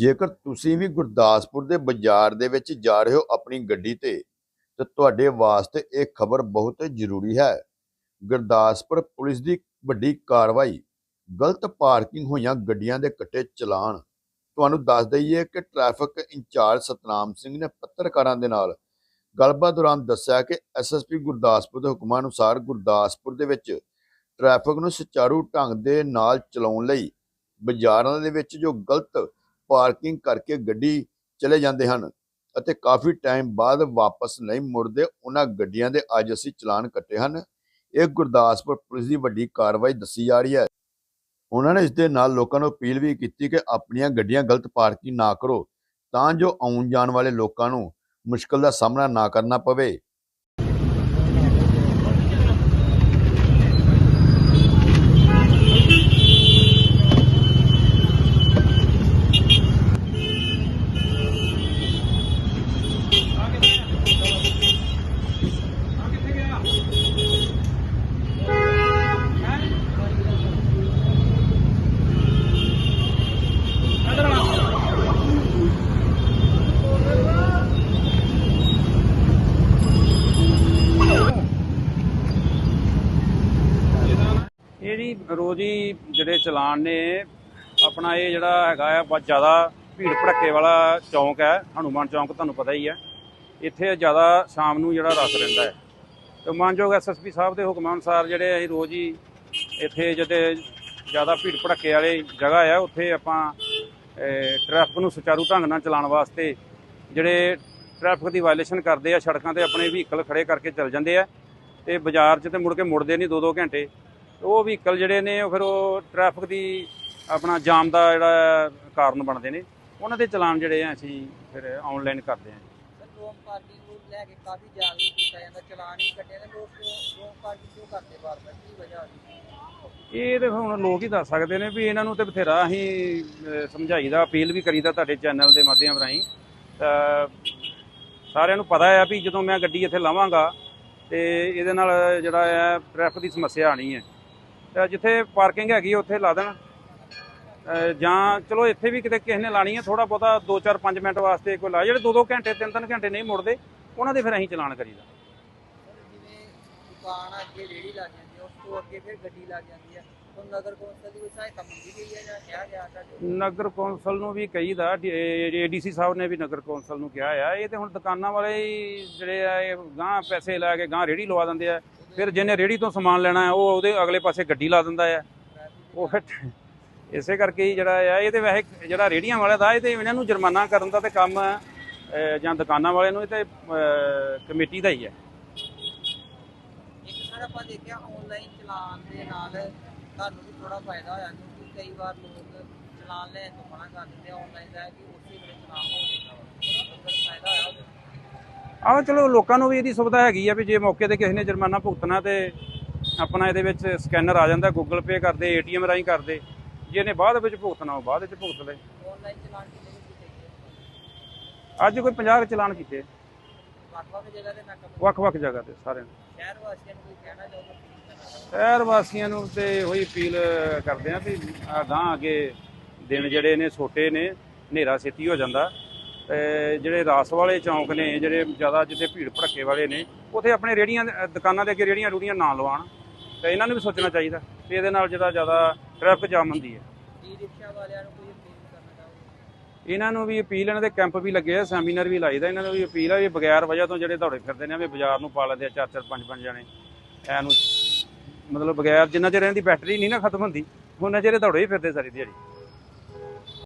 ਜੇਕਰ ਤੁਸੀਂ ਵੀ ਗੁਰਦਾਸਪੁਰ ਦੇ ਬਾਜ਼ਾਰ ਦੇ ਵਿੱਚ ਜਾ ਰਹੇ ਹੋ ਆਪਣੀ ਗੱਡੀ ਤੇ ਤੇ ਤੁਹਾਡੇ ਵਾਸਤੇ ਇਹ ਖਬਰ ਬਹੁਤ ਜ਼ਰੂਰੀ ਹੈ। ਗੁਰਦਾਸਪੁਰ ਪੁਲਿਸ ਦੀ ਵੱਡੀ ਕਾਰਵਾਈ, ਗਲਤ ਪਾਰਕਿੰਗ ਹੋਈਆਂ ਗੱਡੀਆਂ ਦੇ ਕੱਟੇ ਚਲਾਨ। ਤੁਹਾਨੂੰ ਦੱਸ ਦਈਏ ਕਿ ਟ੍ਰੈਫਿਕ ਇੰਚਾਰਜ ਸਤਨਾਮ ਸਿੰਘ ਨੇ ਪੱਤਰਕਾਰਾਂ ਦੇ ਨਾਲ ਗੱਲਬਾਤ ਦੌਰਾਨ ਦੱਸਿਆ ਕਿ ਐਸਐਸਪੀ ਗੁਰਦਾਸਪੁਰ ਦੇ ਹੁਕਮਾਂ ਅਨੁਸਾਰ ਗੁਰਦਾਸਪੁਰ ਦੇ ਵਿੱਚ ਟ੍ਰੈਫਿਕ ਨੂੰ ਸੁਚਾਰੂ ਢੰਗ ਦੇ ਨਾਲ ਚਲਾਉਣ ਲਈ ਬਾਜ਼ਾਰਾਂ ਦੇ ਵਿੱਚ ਜੋ ਗਲਤ ਪਾਰਕਿੰਗ ਕਰਕੇ ਗੱਡੀ ਚਲੇ ਜਾਂਦੇ ਹਨ ਅਤੇ ਕਾਫੀ ਟਾਈਮ ਬਾਅਦ ਵਾਪਸ ਨਹੀਂ ਮੁੜਦੇ, ਉਹਨਾਂ ਗੱਡੀਆਂ ਦੇ ਅੱਜ ਅਸੀਂ ਚਲਾਨ ਕੱਟੇ ਹਨ। ਇਹ ਗੁਰਦਾਸਪੁਰ ਪੁਲਿਸ ਦੀ ਵੱਡੀ ਕਾਰਵਾਈ ਦੱਸੀ ਜਾ ਰਹੀ ਹੈ। ਉਹਨਾਂ ਨੇ ਇਸ ਦੇ ਨਾਲ ਲੋਕਾਂ ਨੂੰ ਅਪੀਲ ਵੀ ਕੀਤੀ ਕਿ ਆਪਣੀਆਂ ਗੱਡੀਆਂ ਗਲਤ ਪਾਰਕਿੰਗ ਨਾ ਕਰੋ, ਤਾਂ ਜੋ ਆਉਣ ਜਾਣ ਵਾਲੇ ਲੋਕਾਂ ਨੂੰ ਮੁਸ਼ਕਲ ਦਾ ਸਾਹਮਣਾ ਨਾ ਕਰਨਾ ਪਵੇ। ਜੀ ਰੋਜ਼ੀ ਜਿਹੜੇ ਚਲਾਨ ਨੇ, ਆਪਣਾ ਇਹ ਜਿਹੜਾ ਹੈਗਾ ਆ, ਬਹੁਤ ਜ਼ਿਆਦਾ ਭੀੜ ਭੜੱਕੇ ਵਾਲਾ ਚੌਂਕ ਹੈ, ਹਨੂਮਾਨ ਚੌਂਕ ਤੁਹਾਨੂੰ ਪਤਾ ਹੀ ਹੈ। ਇੱਥੇ ਜ਼ਿਆਦਾ ਸ਼ਾਮ ਨੂੰ ਜਿਹੜਾ ਰਸ ਰਹਿੰਦਾ ਹੈ। ਤੇ ਮਾਨਯੋਗ ਐਸਐਸਪੀ ਸਾਹਿਬ ਦੇ ਹੁਕਮਾਂ ਅਨੁਸਾਰ ਜਿਹੜੇ ਅਸੀਂ ਰੋਜ਼ ਹੀ ਇੱਥੇ ਜਿਹੜੇ ਜ਼ਿਆਦਾ ਭੀੜ ਭੜੱਕੇ ਵਾਲੇ ਜਗ੍ਹਾ ਆ, ਉੱਥੇ ਆਪਾਂ ਟ੍ਰੈਫਿਕ ਨੂੰ ਸੁਚਾਰੂ ਢੰਗ ਨਾਲ ਚਲਾਉਣ ਵਾਸਤੇ ਜਿਹੜੇ ਟ੍ਰੈਫਿਕ ਦੀ ਵਾਇਲੇਸ਼ਨ ਕਰਦੇ ਆ, ਸੜਕਾਂ ਤੇ ਆਪਣੇ ਵਹੀਕਲ ਖੜੇ ਕਰਕੇ ਚੱਲ ਜਾਂਦੇ ਆ। ਤੇ ਬਾਜ਼ਾਰ 'ਚ ਤੇ ਮੁੜ ਕੇ ਮੁੜਦੇ ਨਹੀਂ 2-2 ਘੰਟੇ। ਉਹ ਵਹੀਕਲ ਜਿਹੜੇ ਨੇ ਉਹ ਫਿਰ ਉਹ ਟ੍ਰੈਫਿਕ ਦੀ ਆਪਣਾ ਜਾਮ ਦਾ ਜਿਹੜਾ ਕਾਰਨ ਬਣਦੇ ਨੇ ਉਹਨਾਂ ਦੇ ਚਲਾਨ ਜਿਹੜੇ ਆ ਅਸੀਂ ਫਿਰ ਆਨਲਾਈਨ ਕਰਦੇ ਹਾਂ ਸਰ ਰੋਮ ਪਾਰਕਿੰਗ ਨੂੰ ਲੈ ਕੇ ਕਾਫੀ ਜਾਗਰੂਕ ਕੀਤਾ ਜਾਂਦਾ ਚਲਾਨ ਹੀ ਕੱਟੇ ਨੇ ਲੋਕ ਪਾਰਕਿੰਗ ਕਿਉਂ ਕਰਦੇ ਬਾਰ ਬਾਰ ਕੀ ਵਜ੍ਹਾ ਹੋਈ ਇਹ ਤੇ ਹੁਣ ਲੋਕ ਹੀ ਦੱਸ ਸਕਦੇ ਨੇ ਵੀ ਇਹਨਾਂ ਨੂੰ ਤੇ ਬਥੇਰਾ ਅਸੀਂ ਸਮਝਾਈਦਾ ਅਪੀਲ ਵੀ ਕਰੀਦਾ ਤੁਹਾਡੇ ਚੈਨਲ ਦੇ ਮਾਧਿਅਮ ਰਾਹੀਂ। ਤਾਂ ਸਾਰਿਆਂ ਨੂੰ ਪਤਾ ਹੈ ਵੀ ਜਦੋਂ ਮੈਂ ਗੱਡੀ ਇੱਥੇ ਲਾਵਾਂਗਾ ਤੇ ਇਹਦੇ ਨਾਲ ਜਿਹੜਾ ਹੈ ਟ੍ਰੈਫਿਕ ਦੀ ਸਮੱਸਿਆ ਆਣੀ ਹੈ ਜਿੱਥੇ ਪਾਰਕਿੰਗ ਹੈਗੀ ਉੱਥੇ ਲਾ ਦੇਣ। ਜਾਂ ਚਲੋ ਇੱਥੇ ਵੀ ਕਿਤੇ ਕਿਸੇ ਨੇ ਲਾਣੀ ਹੈ ਥੋੜਾ ਬਹੁਤਾ 2-4 5 ਮਿੰਟ ਵਾਸਤੇ ਕੋਈ ਲਾ, ਜਿਹੜੇ 2-2 ਘੰਟੇ 3-3 ਘੰਟੇ ਨਹੀਂ ਮੁੜਦੇ, ਉਹਨਾਂ ਦੇ ਫਿਰ ਅਸੀਂ ਚਲਾਨ ਕਰੀਦਾ। ਦੁਕਾਨ ਅੱਗੇ ਰੇੜੀ ਲੱਗ ਜਾਂਦੀ ਹੈ ਉਸ ਤੋਂ ਅੱਗੇ ਫਿਰ ਗੱਡੀ ਲੱਗ ਜਾਂਦੀ ਹੈ ਤਾਂ ਨਗਰ ਕੌਂਸਲ ਦੀ ਕੋਈ ਸਹਾਇਤਾ ਮੰਗੀ ਗਈ ਹੈ ਜਾਂ ਕਿਹਾ ਗਿਆ ਤੁਹਾਡੇ ਨਗਰ ਕੌਂਸਲ ਨੂੰ ਵੀ ਕਹੀਦਾ ਏਡੀਸੀ ਸਾਹਿਬ ਨੇ ਵੀ ਨਗਰ ਕੌਂਸਲ ਨੂੰ ਕਿਹਾ ਆ, ਇਹ ਤੇ ਹੁਣ ਦੁਕਾਨਾਂ ਵਾਲੇ ਹੀ ਜਿਹੜੇ ਆ, ਇਹ ਗਾਂ ਪੈਸੇ ਲੈ ਕੇ ਗਾਂ ਰੇੜੀ ਲਵਾ ਦਿੰਦੇ ਆ। ਫਿਰ ਜਿਹਨੇ ਰੇੜੀ ਤੋਂ ਸਮਾਨ ਲੈਣਾ ਹੈ ਉਹ ਉਹਦੇ ਅਗਲੇ ਪਾਸੇ ਗੱਡੀ ਲਾ ਦਿੰਦਾ ਆ। ਉਹ ਫਿਰ ਇਸੇ ਕਰਕੇ ਹੀ ਜਿਹੜਾ ਆ, ਇਹ ਤੇ ਵੈਸੇ ਜਿਹੜਾ ਰੇੜੀਆਂ ਵਾਲਾ ਦਾ, ਇਹ ਤੇ ਇਹਨਾਂ ਨੂੰ ਜੁਰਮਾਨਾ ਕਰਨ ਦਾ ਤੇ ਕੰਮ ਜਾਂ ਦੁਕਾਨਾਂ ਵਾਲੇ ਨੂੰ, ਇਹ ਤੇ ਕਮੇਟੀ ਦਾ ਹੀ ਹੈ ਇੱਕ ਸਰ ਆਪਾਂ ਦੇਖਿਆ ਆਨਲਾਈਨ ਚਲਾਨ ਦੇ ਨਾਲ ਤੁਹਾਨੂੰ ਵੀ ਥੋੜਾ ਫਾਇਦਾ ਹੋਇਆ ਕਿਉਂਕਿ ਕਈ ਵਾਰ ਲੋਕ ਚਲਾਨ ਲੈਣ ਤੋਂ ਮਨਾ ਕਰ ਦਿੰਦੇ ਆਨਲਾਈਨ ਦਾ ਕਿ ਉਸੇ ਵੇਲੇ ਚਲਾਨ ਹੋ ਜਾਂਦਾ ਵਾ। ਫਾਇਦਾ ਹੋਇਆ ਆਹ ਚਲੋ ਲੋਕਾਂ ਨੂੰ ਵੀ ਇਹਦੀ ਸੁਵਿਧਾ ਹੈਗੀ ਆ ਵੀ ਜੇ ਮੌਕੇ ਤੇ ਕਿਸੇ ਨੇ ਜੁਰਮਾਨਾ ਭੁਗਤਣਾ ਤੇ ਆਪਣਾ ਇਹਦੇ ਵਿੱਚ ਸਕੈਨਰ ਆ ਜਾਂਦਾ ਗੂਗਲ ਪੇ ਕਰਦੇ ਏਟੀਐਮ ਰਾਹੀਂ ਕਰਦੇ ਜੇ ਇਹਨੇ ਬਾਅਦ ਵਿੱਚ ਭੁਗਤਣਾ ਉਹ ਬਾਅਦ ਵਿੱਚ ਭੁਗਤ ਲੈ ਆਨਲਾਈਨ ਚਲਾਨ ਕਿੰਨੇ ਕੀਤੇ ਅੱਜ ਕੋਈ 50 ਚਲਾਨ ਕੀਤੇ। ਵੱਖ-ਵੱਖ ਜਗ੍ਹਾ ਤੇ ਨਾਕਾ ਵੱਖ-ਵੱਖ ਜਗ੍ਹਾ ਤੇ ਸਾਰਿਆਂ ਨੇ। ਸ਼ਹਿਰ ਵਾਸੀਆਂ ਨੂੰ ਕੋਈ ਕਹਿਣਾ ਚਾਹੁੰਦਾ। ਸ਼ਹਿਰ ਵਾਸੀਆਂ ਨੂੰ ਤੇ ਉਹੀ ਅਪੀਲ ਕਰਦੇ ਆ ਵੀ ਅਗਾਂਹ ਅੱਗੇ ਦਿਨ ਜਿਹੜੇ ਨੇ ਛੋਟੇ ਨੇ ਹਨੇਰਾ ਛੇਤੀ ਹੋ ਜਾਂਦਾ। ਤੇ ਜਿਹੜੇ ਰਾਸ ਵਾਲੇ ਚੌਂਕ ਨੇ ਜਿਹੜੇ ਜ਼ਿਆਦਾ ਜਿੱਥੇ ਭੀੜ ਭੜੱਕੇ ਵਾਲੇ ਨੇ ਉੱਥੇ ਆਪਣੇ ਰੇੜੀਆਂ ਦੁਕਾਨਾਂ ਦੇ ਅੱਗੇ ਰੇੜੀਆਂ ਰੂੜੀਆਂ ਨਾ ਲਵਾਉਣ। ਤੇ ਇਹਨਾਂ ਨੂੰ ਵੀ ਸੋਚਣਾ ਚਾਹੀਦਾ ਵੀ ਇਹਦੇ ਨਾਲ ਜਿਹੜਾ ਜ਼ਿਆਦਾ ਟ੍ਰੈਫਿਕ ਜਾਮ ਹੁੰਦੀ ਹੈ। ਈ ਰਿਕਸ਼ਾ ਵਾਲਿਆਂ ਨੂੰ ਕੋਈ ਅਪੀਲ ਕਰਨਾ ਚਾਹੋਗੇ? ਇਹਨਾਂ ਨੂੰ ਵੀ ਅਪੀਲ, ਇਹਨਾਂ ਦੇ ਕੈਂਪ ਵੀ ਲੱਗੇ ਆ, ਸੈਮੀਨਾਰ ਵੀ ਲਾਈਦਾ, ਇਹਨਾਂ ਨੂੰ ਵੀ ਅਪੀਲ ਆ ਵੀ ਬਗੈਰ ਵਜ੍ਹਾ ਤੋਂ ਜਿਹੜੇ ਦੌੜੇ ਫਿਰਦੇ ਨੇ, ਵੀ ਬਾਜ਼ਾਰ ਨੂੰ ਪਾ ਲੈਂਦੇ ਆ ਚਾਰ ਚਾਰ, ਪੰਜ ਪੰਜ ਜਣੇ। ਐ ਨੂੰ ਮਤਲਬ ਬਗੈਰ ਜਿੰਨਾ ਚਿਰ ਇਹਨਾਂ ਦੀ ਬੈਟਰੀ ਨਹੀਂ ਨਾ ਖਤਮ ਹੁੰਦੀ, ਉਹਨਾਂ ਚਿਰ ਦੌੜੇ ਹੀ ਫਿਰਦੇ ਸਾਰੀ ਦਿਹਾੜੀ।